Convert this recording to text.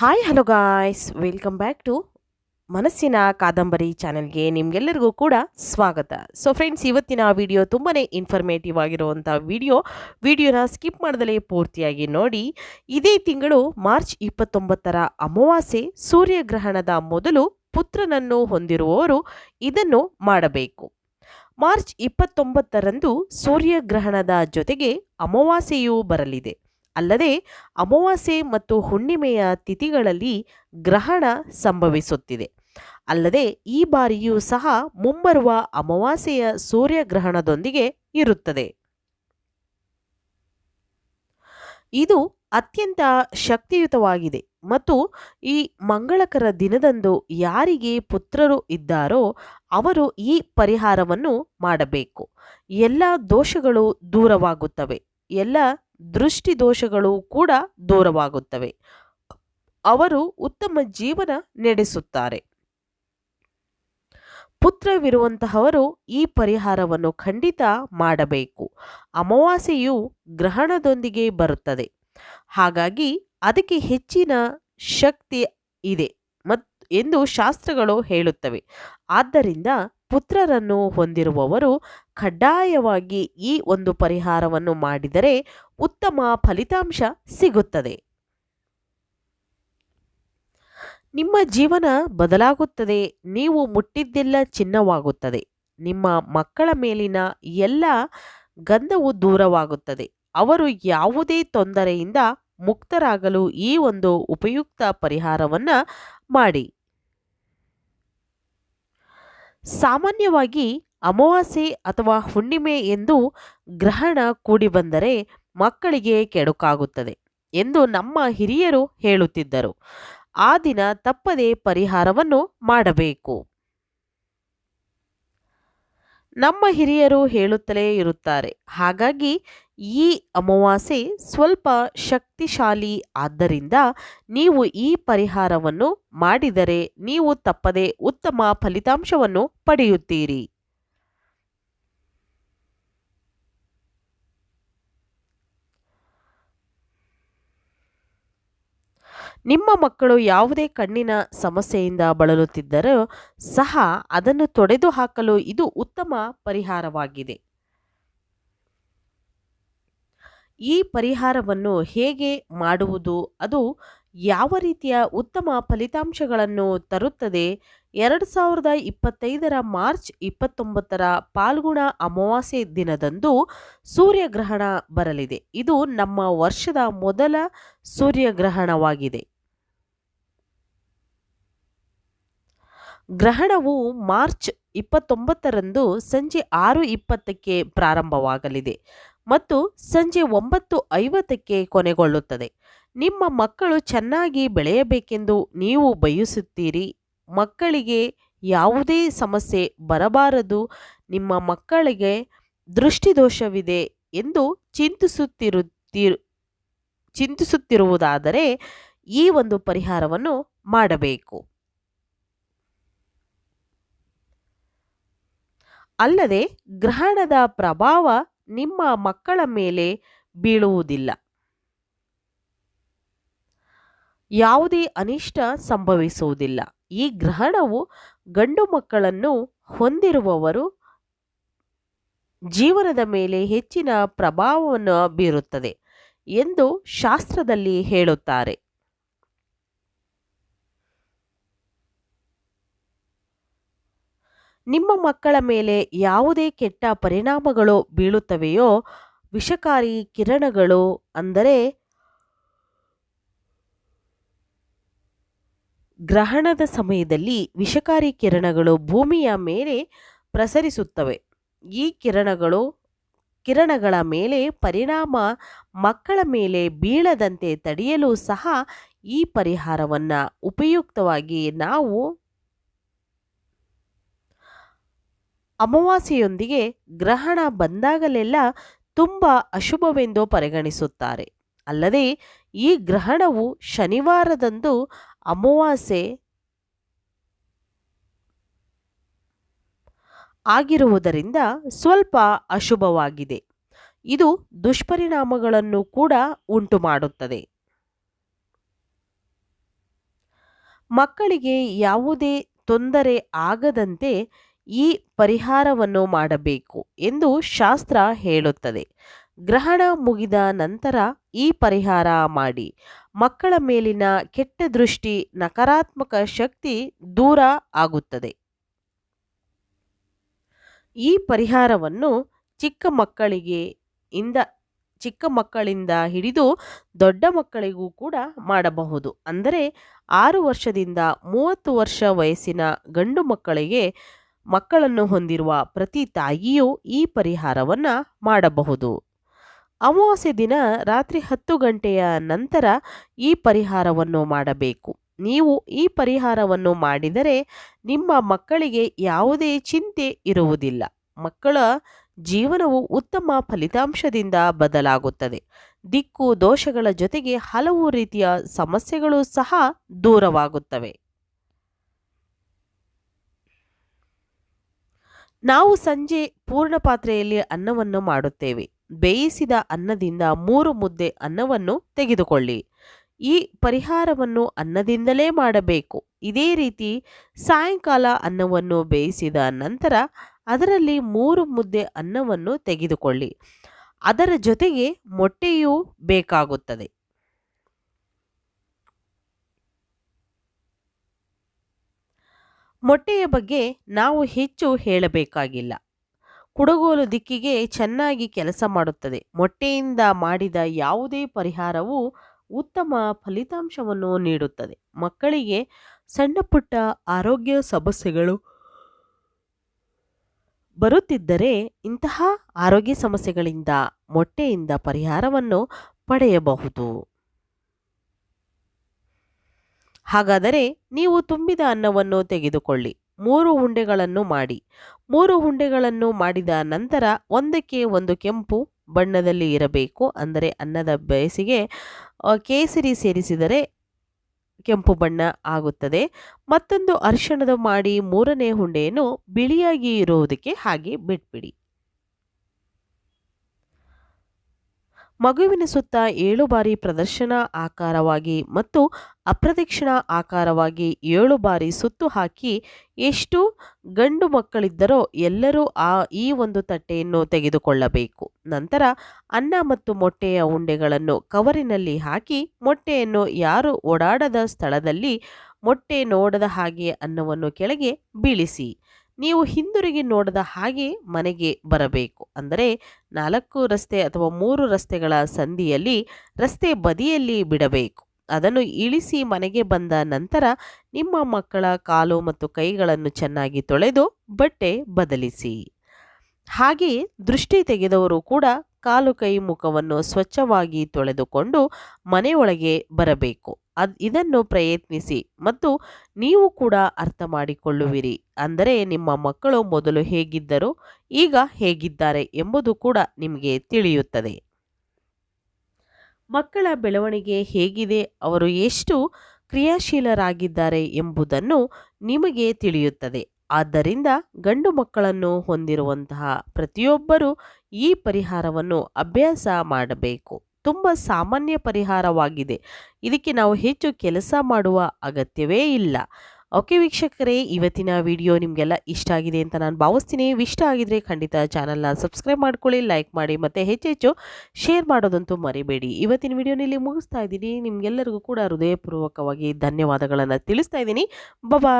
Hi hello guys welcome back to ಮನಸ್ಸಿನ ಕಾದಂಬರಿ ಚಾನೆಲ್ಗೆ ನಿಮಗೆಲ್ಲರಿಗೂ ಕೂಡ ಸ್ವಾಗತ. ಸೊ ಫ್ರೆಂಡ್ಸ್ ಇವತ್ತಿನ ವಿಡಿಯೋ ತುಂಬಾ ಇನ್ಫಾರ್ಮೇಟಿವ್ ಆಗಿರುವಂಥ ವಿಡಿಯೋ ವಿಡಿಯೋನ ಸ್ಕಿಪ್ ಮಾಡದಲೇ ಪೂರ್ತಿಯಾಗಿ ನೋಡಿ. ಇದೇ ತಿಂಗಳು ಮಾರ್ಚ್ ಇಪ್ಪತ್ತೊಂಬತ್ತರ ಅಮಾವಾಸ್ಯೆ, ಸೂರ್ಯಗ್ರಹಣದ ಮೊದಲು ಪುತ್ರನನ್ನು ಹೊಂದಿರುವವರು ಇದನ್ನು ಮಾಡಬೇಕು. ಮಾರ್ಚ್ ಇಪ್ಪತ್ತೊಂಬತ್ತರಂದು ಸೂರ್ಯಗ್ರಹಣದ ಜೊತೆಗೆ ಅಮಾವಾಸ್ಯೆಯೂ ಬರಲಿದೆ. ಅಲ್ಲದೆ ಅಮಾವಾಸ್ಯೆ ಮತ್ತು ಹುಣ್ಣಿಮೆಯ ತಿಥಿಗಳಲ್ಲಿ ಗ್ರಹಣ ಸಂಭವಿಸುತ್ತಿದೆ. ಅಲ್ಲದೆ ಈ ಬಾರಿಯೂ ಸಹ ಮುಂಬರುವ ಅಮಾವಾಸ್ಯೆಯ ಸೂರ್ಯಗ್ರಹಣದೊಂದಿಗೆ ಇರುತ್ತದೆ. ಇದು ಅತ್ಯಂತ ಶಕ್ತಿಯುತವಾಗಿದೆ ಮತ್ತು ಈ ಮಂಗಳಕರ ದಿನದಂದು ಯಾರಿಗೆ ಪುತ್ರರು ಇದ್ದಾರೋ ಅವರು ಈ ಪರಿಹಾರವನ್ನು ಮಾಡಬೇಕು. ಎಲ್ಲ ದೋಷಗಳು ದೂರವಾಗುತ್ತವೆ. ಎಲ್ಲ ದೃಷ್ಟಿ ದೋಷಗಳು ಕೂಡ ದೂರವಾಗುತ್ತವೆ. ಅವರು ಉತ್ತಮ ಜೀವನ ನಡೆಸುತ್ತಾರೆ. ಪುತ್ರವಿರುವಂತಹವರು ಈ ಪರಿಹಾರವನ್ನು ಖಂಡಿತ ಮಾಡಬೇಕು. ಅಮಾವಾಸ್ಯೆಯು ಗ್ರಹಣದೊಂದಿಗೆ ಬರುತ್ತದೆ. ಹಾಗಾಗಿ ಅದಕ್ಕೆ ಹೆಚ್ಚಿನ ಶಕ್ತಿ ಇದೆ ಮತ್, ಎಂದು ಶಾಸ್ತ್ರಗಳು ಹೇಳುತ್ತವೆ. ಆದ್ದರಿಂದ ಪುತ್ರರನ್ನು ಹೊಂದಿರುವವರು ಕಡ್ಡಾಯವಾಗಿ ಈ ಒಂದು ಪರಿಹಾರವನ್ನು ಮಾಡಿದರೆ ಉತ್ತಮ ಫಲಿತಾಂಶ ಸಿಗುತ್ತದೆ. ನಿಮ್ಮ ಜೀವನ ಬದಲಾಗುತ್ತದೆ, ನೀವು ಮುಟ್ಟಿದ್ದೆಲ್ಲ ಚಿನ್ನವಾಗುತ್ತದೆ. ನಿಮ್ಮ ಮಕ್ಕಳ ಮೇಲಿನ ಎಲ್ಲ ಗಂಧವು ದೂರವಾಗುತ್ತದೆ. ಅವರು ಯಾವುದೇ ತೊಂದರೆಯಿಂದ ಮುಕ್ತರಾಗಲು ಈ ಒಂದು ಉಪಯುಕ್ತ ಪರಿಹಾರವನ್ನು ಮಾಡಿ. ಸಾಮಾನ್ಯವಾಗಿ ಅಮಾವಾಸ್ಯೆ ಅಥವಾ ಹುಣ್ಣಿಮೆ ಎಂದು ಗ್ರಹಣ ಕೂಡಿ ಬಂದರೆ ಮಕ್ಕಳಿಗೆ ಕೆಡುಕಾಗುತ್ತದೆ ಎಂದು ನಮ್ಮ ಹಿರಿಯರು ಹೇಳುತ್ತಿದ್ದರು. ಆ ದಿನ ತಪ್ಪದೆ ಪರಿಹಾರವನ್ನು ಮಾಡಬೇಕು. ನಮ್ಮ ಹಿರಿಯರು ಹೇಳುತ್ತಲೇ ಇರುತ್ತಾರೆ, ಹಾಗಾಗಿ ಈ ಅಮಾವಾಸ್ಯೆ ಸ್ವಲ್ಪ ಶಕ್ತಿಶಾಲಿ ಆದ್ದರಿಂದ ನೀವು ಈ ಪರಿಹಾರವನ್ನು ಮಾಡಿದರೆ ನೀವು ತಪ್ಪದೆ ಉತ್ತಮ ಫಲಿತಾಂಶವನ್ನು ಪಡೆಯುತ್ತೀರಿ. ನಿಮ್ಮ ಮಕ್ಕಳು ಯಾವುದೇ ಕಣ್ಣಿನ ಸಮಸ್ಯೆಯಿಂದ ಬಳಲುತ್ತಿದ್ದರೂ ಸಹ ಅದನ್ನು ತೊಡೆದು ಹಾಕಲು ಇದು ಉತ್ತಮ ಪರಿಹಾರವಾಗಿದೆ. ಈ ಪರಿಹಾರವನ್ನು ಹೇಗೆ ಮಾಡುವುದು? ಅದು ಯಾವ ರೀತಿಯ ಉತ್ತಮ ಫಲಿತಾಂಶಗಳನ್ನು ತರುತ್ತದೆ? ಎರಡು ಸಾವಿರದ ಇಪ್ಪತ್ತೈದರ ಮಾರ್ಚ್ ಇಪ್ಪತ್ತೊಂಬತ್ತರ ಪಾಲ್ಗುಣ ಅಮಾವಾಸ್ಯೆ ದಿನದಂದು ಸೂರ್ಯಗ್ರಹಣ ಬರಲಿದೆ. ಇದು ನಮ್ಮ ವರ್ಷದ ಮೊದಲ ಸೂರ್ಯಗ್ರಹಣವಾಗಿದೆ. ಗ್ರಹಣವು ಮಾರ್ಚ್ ಇಪ್ಪತ್ತೊಂಬತ್ತರಂದು ಸಂಜೆ ಆರು ಇಪ್ಪತ್ತಕ್ಕೆ ಪ್ರಾರಂಭವಾಗಲಿದೆ. ಮತ್ತು ಸಂಜೆ ಒಂಬತ್ತು ಐವತ್ತಕ್ಕೆ ಕೊನೆಗೊಳ್ಳುತ್ತದೆ. ನಿಮ್ಮ ಮಕ್ಕಳು ಚೆನ್ನಾಗಿ ಬೆಳೆಯಬೇಕೆಂದು ನೀವು ಬಯಸುತ್ತೀರಿ. ಮಕ್ಕಳಿಗೆ ಯಾವುದೇ ಸಮಸ್ಯೆ ಬರಬಾರದು. ನಿಮ್ಮ ಮಕ್ಕಳಿಗೆ ದೃಷ್ಟಿದೋಷವಿದೆ ಎಂದು ಚಿಂತಿಸುತ್ತಿರು ಚಿಂತಿಸುತ್ತಿರುವುದಾದರೆ ಈ ಒಂದು ಪರಿಹಾರವನ್ನು ಮಾಡಬೇಕು. ಅಲ್ಲದೆ, ಗ್ರಹಣದ ಪ್ರಭಾವ ನಿಮ್ಮ ಮಕ್ಕಳ ಮೇಲೆ ಬೀಳುವುದಿಲ್ಲ. ಯಾವುದೇ ಅನಿಷ್ಟ ಸಂಭವಿಸುವುದಿಲ್ಲ. ಈ ಗ್ರಹಣವು ಗಂಡು ಮಕ್ಕಳನ್ನು ಹೊಂದಿರುವವರು ಜೀವನದ ಮೇಲೆ ಹೆಚ್ಚಿನ ಪ್ರಭಾವವನ್ನು ಬೀರುತ್ತದೆ ಎಂದು ಶಾಸ್ತ್ರದಲ್ಲಿ ಹೇಳುತ್ತಾರೆ. ನಿಮ್ಮ ಮಕ್ಕಳ ಮೇಲೆ ಯಾವುದೇ ಕೆಟ್ಟ ಪರಿಣಾಮಗಳು ಬೀಳುತ್ತವೆಯೋ, ವಿಷಕಾರಿ ಕಿರಣಗಳು ಅಂದರೆ ಗ್ರಹಣದ ಸಮಯದಲ್ಲಿ ವಿಷಕಾರಿ ಕಿರಣಗಳು ಭೂಮಿಯ ಮೇಲೆ ಪ್ರಸರಿಸುತ್ತವೆ. ಈ ಕಿರಣಗಳು, ಕಿರಣಗಳ ಮೇಲೆ ಪರಿಣಾಮ ಮಕ್ಕಳ ಮೇಲೆ ಬೀಳದಂತೆ ತಡೆಯಲು ಸಹ ಈ ಪರಿಹಾರವನ್ನು ಉಪಯುಕ್ತವಾಗಿ ನಾವು ಅಮಾವಾಸ್ಯೆಯೊಂದಿಗೆ ಗ್ರಹಣ ಬಂದಾಗಲೆಲ್ಲ ತುಂಬ ಅಶುಭವೆಂದು ಪರಿಗಣಿಸುತ್ತಾರೆ. ಅಲ್ಲದೆ ಈ ಗ್ರಹಣವು ಶನಿವಾರದಂದು ಅಮಾವಾಸ್ಯೆ ಆಗಿರುವುದರಿಂದ ಸ್ವಲ್ಪ ಅಶುಭವಾಗಿದೆ. ಇದು ದುಷ್ಪರಿಣಾಮಗಳನ್ನು ಕೂಡ ಉಂಟು ಮಾಡುತ್ತದೆ ಮಕ್ಕಳಿಗೆ ಯಾವುದೇ ತೊಂದರೆ ಆಗದಂತೆ ಈ ಪರಿಹಾರವನ್ನು ಮಾಡಬೇಕು ಎಂದು ಶಾಸ್ತ್ರ ಹೇಳುತ್ತದೆ. ಗ್ರಹಣ ಮುಗಿದ ನಂತರ ಈ ಪರಿಹಾರ ಮಾಡಿ. ಮಕ್ಕಳ ಮೇಲಿನ ಕೆಟ್ಟ ದೃಷ್ಟಿ ನಕಾರಾತ್ಮಕ ಶಕ್ತಿ ದೂರ ಆಗುತ್ತದೆ. ಈ ಪರಿಹಾರವನ್ನು ಚಿಕ್ಕ ಮಕ್ಕಳಿಗೆ ಇಂದ ಚಿಕ್ಕ ಮಕ್ಕಳಿಂದ ಹಿಡಿದು ದೊಡ್ಡ ಮಕ್ಕಳಿಗೂ ಕೂಡ ಮಾಡಬಹುದು. ಅಂದರೆ ಆರು ವರ್ಷದಿಂದ ಮೂವತ್ತು ವರ್ಷ ವಯಸ್ಸಿನ ಗಂಡು ಮಕ್ಕಳಿಗೆ ಮಕ್ಕಳನ್ನು ಹೊಂದಿರುವ ಪ್ರತಿ ತಾಯಿಯೂ ಈ ಪರಿಹಾರವನ್ನು ಮಾಡಬಹುದು. ಅಮಾವಾಸ್ಯೆ ದಿನ ರಾತ್ರಿ ಹತ್ತು ಗಂಟೆಯ ನಂತರ ಈ ಪರಿಹಾರವನ್ನು ಮಾಡಬೇಕು. ನೀವು ಈ ಪರಿಹಾರವನ್ನು ಮಾಡಿದರೆ ನಿಮ್ಮ ಮಕ್ಕಳಿಗೆ ಯಾವುದೇ ಚಿಂತೆ ಇರುವುದಿಲ್ಲ. ಮಕ್ಕಳ ಜೀವನವು ಉತ್ತಮ ಫಲಿತಾಂಶದಿಂದ ಬದಲಾಗುತ್ತದೆ. ದಿಕ್ಕು ದೋಷಗಳ ಜೊತೆಗೆ ಹಲವು ರೀತಿಯ ಸಮಸ್ಯೆಗಳು ಸಹ ದೂರವಾಗುತ್ತವೆ. ನಾವು ಸಂಜೆ ಪೂರ್ಣ ಪಾತ್ರೆಯಲ್ಲಿ ಅನ್ನವನ್ನು ಮಾಡುತ್ತೇವೆ. ಬೇಯಿಸಿದ ಅನ್ನದಿಂದ ಮೂರು ಮುದ್ದೆ ಅನ್ನವನ್ನು ತೆಗೆದುಕೊಳ್ಳಿ. ಈ ಪರಿಹಾರವನ್ನು ಅನ್ನದಿಂದಲೇ ಮಾಡಬೇಕು. ಇದೇ ರೀತಿ ಸಾಯಂಕಾಲ ಅನ್ನವನ್ನು ಬೇಯಿಸಿದ ನಂತರ ಅದರಲ್ಲಿ ಮೂರು ಮುದ್ದೆ ಅನ್ನವನ್ನು ತೆಗೆದುಕೊಳ್ಳಿ. ಅದರ ಜೊತೆಗೆ ಮೊಟ್ಟೆಯೂ ಬೇಕಾಗುತ್ತದೆ. ಮೊಟ್ಟೆಯ ಬಗ್ಗೆ ನಾವು ಹೆಚ್ಚು ಹೇಳಬೇಕಾಗಿಲ್ಲ. ಕುಡಗೋಲು ದಿಕ್ಕಿಗೆ ಚೆನ್ನಾಗಿ ಕೆಲಸ ಮಾಡುತ್ತದೆ. ಮೊಟ್ಟೆಯಿಂದ ಮಾಡಿದ ಯಾವುದೇ ಪರಿಹಾರವು ಉತ್ತಮ ಫಲಿತಾಂಶವನ್ನು ನೀಡುತ್ತದೆ. ಮಕ್ಕಳಿಗೆ ಸಣ್ಣ ಪುಟ್ಟ ಆರೋಗ್ಯ ಸಮಸ್ಯೆಗಳು ಬರುತ್ತಿದ್ದರೆ ಇಂತಹ ಆರೋಗ್ಯ ಸಮಸ್ಯೆಗಳಿಂದ ಮೊಟ್ಟೆಯಿಂದ ಪರಿಹಾರವನ್ನು ಪಡೆಯಬಹುದು. ಹಾಗಾದರೆ ನೀವು ತುಂಬಿದ ಅನ್ನವನ್ನು ತೆಗೆದುಕೊಳ್ಳಿ. ಮೂರು ಉಂಡೆಗಳನ್ನು ಮಾಡಿ. ಮೂರು ಉಂಡೆಗಳನ್ನು ಮಾಡಿದ ನಂತರ ಒಂದಕ್ಕೆ ಒಂದು ಕೆಂಪು ಬಣ್ಣದಲ್ಲಿ ಇರಬೇಕು. ಅಂದರೆ ಅನ್ನದ ಬಯಸಿಗೆ ಕೇಸರಿ ಸೇರಿಸಿದರೆ ಕೆಂಪು ಬಣ್ಣ ಆಗುತ್ತದೆ. ಮತ್ತೊಂದು ಅರಿಶಿಣದ ಮಾಡಿ ಮೂರನೇ ಹುಂಡೆಯನ್ನು ಬಿಳಿಯಾಗಿ ಇರುವುದಕ್ಕೆ ಹಾಗೆ ಬಿಟ್ಬಿಡಿ. ಮಗುವಿನ ಸುತ್ತ ಏಳು ಬಾರಿ ಪ್ರದರ್ಶನ ಆಕಾರವಾಗಿ ಮತ್ತು ಅಪ್ರದಕ್ಷಿಣ ಆಕಾರವಾಗಿ ಏಳು ಬಾರಿ ಸುತ್ತು ಹಾಕಿ ಎಷ್ಟು ಗಂಡು ಮಕ್ಕಳಿದ್ದರೋ ಎಲ್ಲರೂ ಆ ಈ ಒಂದು ತಟ್ಟೆಯನ್ನು ತೆಗೆದುಕೊಳ್ಳಬೇಕು. ನಂತರ ಅನ್ನ ಮತ್ತು ಮೊಟ್ಟೆಯ ಉಂಡೆಗಳನ್ನು ಕವರಿನಲ್ಲಿ ಹಾಕಿ ಮೊಟ್ಟೆಯನ್ನು ಯಾರು ಓಡಾಡದ ಸ್ಥಳದಲ್ಲಿ ಮೊಟ್ಟೆ ನೋಡದ ಹಾಗೆ ಅನ್ನವನ್ನು ಕೆಳಗೆ ಬೀಳಿಸಿ. ನೀವು ಹಿಂದಿರುಗಿ ನೋಡದ ಹಾಗೆ ಮನೆಗೆ ಬರಬೇಕು. ಅಂದರೆ ನಾಲ್ಕು ರಸ್ತೆ ಅಥವಾ ಮೂರು ರಸ್ತೆಗಳ ಸಂಧಿಯಲ್ಲಿ ರಸ್ತೆ ಬದಿಯಲ್ಲಿ ಬಿಡಬೇಕು. ಅದನ್ನು ಇಳಿಸಿ ಮನೆಗೆ ಬಂದ ನಂತರ ನಿಮ್ಮ ಮಕ್ಕಳ ಕಾಲು ಮತ್ತು ಕೈಗಳನ್ನು ಚೆನ್ನಾಗಿ ತೊಳೆದು ಬಟ್ಟೆ ಬದಲಿಸಿ. ಹಾಗೆಯೇ ದೃಷ್ಟಿ ತೆಗೆದವರು ಕೂಡ ಕಾಲು ಕೈ ಮುಖವನ್ನು ಸ್ವಚ್ಛವಾಗಿ ತೊಳೆದುಕೊಂಡು ಮನೆಯೊಳಗೆ ಬರಬೇಕು. ಅದ್ ಇದನ್ನು ಪ್ರಯತ್ನಿಸಿ ಮತ್ತು ನೀವು ಕೂಡ ಅರ್ಥ ಮಾಡಿಕೊಳ್ಳುವಿರಿ. ಅಂದರೆ ನಿಮ್ಮ ಮಕ್ಕಳು ಮೊದಲು ಹೇಗಿದ್ದರು, ಈಗ ಹೇಗಿದ್ದಾರೆ ಎಂಬುದು ಕೂಡ ನಿಮಗೆ ತಿಳಿಯುತ್ತದೆ. ಮಕ್ಕಳ ಬೆಳವಣಿಗೆ ಹೇಗಿದೆ, ಅವರು ಎಷ್ಟು ಕ್ರಿಯಾಶೀಲರಾಗಿದ್ದಾರೆ ಎಂಬುದನ್ನು ನಿಮಗೆ ತಿಳಿಯುತ್ತದೆ. ಆದ್ದರಿಂದ ಗಂಡು ಮಕ್ಕಳನ್ನು ಹೊಂದಿರುವಂತಹ ಪ್ರತಿಯೊಬ್ಬರೂ ಈ ಪರಿಹಾರವನ್ನು ಅಭ್ಯಾಸ ಮಾಡಬೇಕು. ತುಂಬ ಸಾಮಾನ್ಯ ಪರಿಹಾರವಾಗಿದೆ. ಇದಕ್ಕೆ ನಾವು ಹೆಚ್ಚು ಕೆಲಸ ಮಾಡುವ ಅಗತ್ಯವೇ ಇಲ್ಲ. ಓಕೆ ವೀಕ್ಷಕರೇ, ಇವತ್ತಿನ ವಿಡಿಯೋ ನಿಮಗೆಲ್ಲ ಇಷ್ಟ ಆಗಿದೆ ಅಂತ ನಾನು ಭಾವಿಸ್ತೀನಿ. ಇಷ್ಟ ಆಗಿದ್ರೆ ಖಂಡಿತ ಚಾನಲ್ನ ಸಬ್ಸ್ಕ್ರೈಬ್ ಮಾಡ್ಕೊಳ್ಳಿ, ಲೈಕ್ ಮಾಡಿ ಮತ್ತು ಹೆಚ್ಚೆಚ್ಚು ಶೇರ್ ಮಾಡೋದಂತೂ ಮರಿಬೇಡಿ. ಇವತ್ತಿನ ವಿಡಿಯೋನಲ್ಲಿ ಮುಗಿಸ್ತಾ ಇದ್ದೀನಿ. ನಿಮಗೆಲ್ಲರಿಗೂ ಕೂಡ ಹೃದಯಪೂರ್ವಕವಾಗಿ ಧನ್ಯವಾದಗಳನ್ನು ತಿಳಿಸ್ತಾ ಇದ್ದೀನಿ. ಬಬಾ